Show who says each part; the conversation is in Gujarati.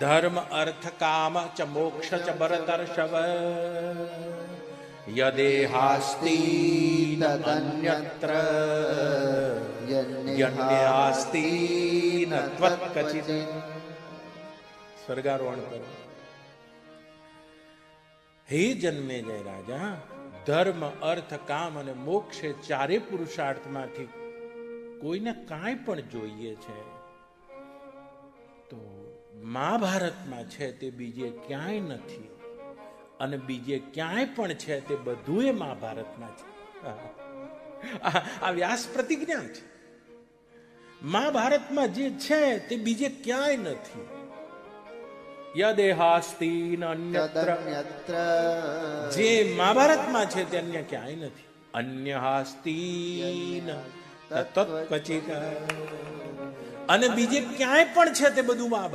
Speaker 1: ધર્મ અર્થ કામ ચ મોક્ષ ચ ભરતર્ષભ યદેહાસ્તિ તદન્યત્ર યન્યાસ્તિ ન ત્વત્કચિત સ્વર્ગારોહણ કરો હે જન્મે જય રાજા ધર્મ અર્થ કામ અને મોક્ષ ચારે પુરુષાર્થમાંથી કોઈને કાંઈ પણ જોઈએ છે, તો મહાભારતમાં છે તે બીજે ક્યાંય નથી. અને બીજે ક્યાંય પણ છે તે બધું એ મહાભારતમાં છે. આ વ્યાસ પ્રતિજ્ઞા છે. મહાભારતમાં જે છે તે બીજે ક્યાંય નથી. યદેહાસ્તિ અન્યત્ર. જે મહાભારતમાં છે તે અન્ય ક્યાંય નથી. અન્ય હાસ્તીન અને બીજે ક્યાંય પણ છે તે બધું મહાભારત.